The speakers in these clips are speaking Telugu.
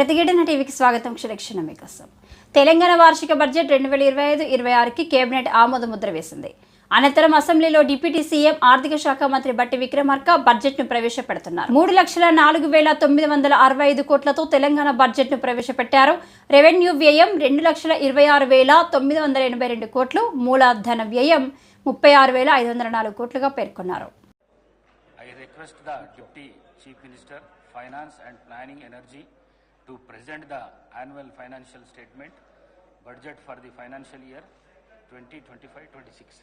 ప్రతిఘటన టీవీకి స్వాగతం. క్షణక్షణ మీకోసం. తెలంగాణ వార్షిక బడ్జెట్ రెండు వేల ఇరవై ఐదు ఇరవై ఆరుకి కేబినెట్ ఆమోద ముద్ర వేసింది. అనంతరం అసెంబ్లీలో డిప్యూటీ సీఎం ఆర్థిక శాఖ మంత్రి బట్టి విక్రమార్క బడ్జెట్ను ప్రవేశపెడుతున్నారు. మూడు లక్షల నాలుగు వేల తొమ్మిది వందల అరవై ఐదు కోట్లతో తెలంగాణ బడ్జెట్ను ప్రవేశపెట్టారు. రెవెన్యూ వ్యయం రెండు లక్షల ఇరవై ఆరు వేల తొమ్మిది వందల ఎనభై రెండు కోట్లు. మూలధన వ్యయం ముప్పై ఆరు వేల ఐదు వందల నాలుగు కోట్లుగా పేర్కొన్నారు. I request the Deputy to present the annual financial statement, budget for the financial year 2025-26.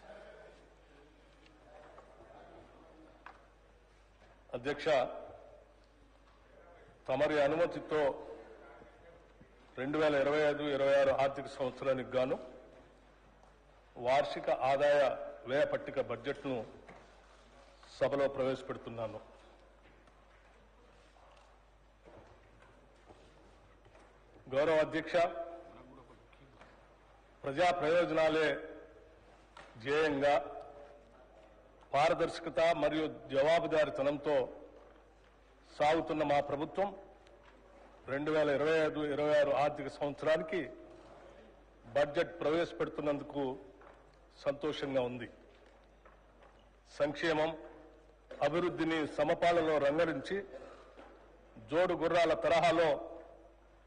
అధ్యక్ష తమరి అనుమతితో రెండు వేల ఇరవై ఐదు ఇరవై ఆరు ఆర్థిక సంవత్సరానికి గాను వార్షిక ఆదాయ వ్యయ పట్టిక బడ్జెట్ను సభలో ప్రవేశపెడుతున్నాను గౌరవ అధ్యక్ష ప్రజా ప్రయోజనాలే ధ్యేయంగా పారదర్శకత మరియు జవాబుదారితనంతో సాగుతున్న మా ప్రభుత్వం రెండు వేల ఇరవై ఐదు ఇరవై ఆరు ఆర్థిక సంవత్సరానికి బడ్జెట్ ప్రవేశపెడుతున్నందుకు సంతోషంగా ఉంది. సంక్షేమం అభివృద్ధిని సమపాలలో రంగరించి జోడు గుర్రాల తరహాలో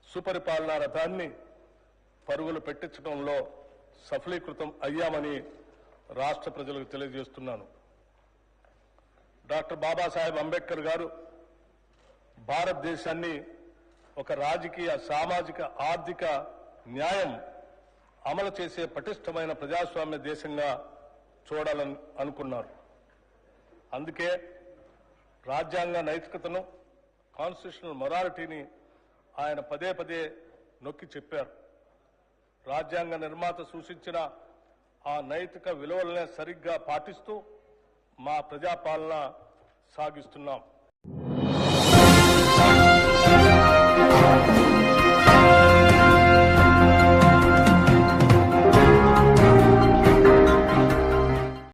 సుపరిపాలనా రథాన్ని పరుగులు పెట్టించడంలో సఫలీకృతం అయ్యామని రాష్ట్ర ప్రజలకు తెలియజేస్తున్నాను. డాక్టర్ బాబాసాహెబ్ అంబేద్కర్ గారు భారతదేశాన్ని ఒక రాజకీయ సామాజిక ఆర్థిక న్యాయం అమలు చేసే పటిష్టమైన ప్రజాస్వామ్య దేశంగా చూడాలని అనుకున్నారు. అందుకే రాజ్యాంగ నైతికతను కాన్స్టిట్యూషనల్ మొరాలిటీని ఆయన పదే పదే నొక్కి చెప్పారు. రాజ్యాంగ నిర్మాత సూచించిన ఆ నైతిక విలువలనే సరిగ్గా పాటిస్తూ మా ప్రజాపాలన సాగిస్తున్నాం.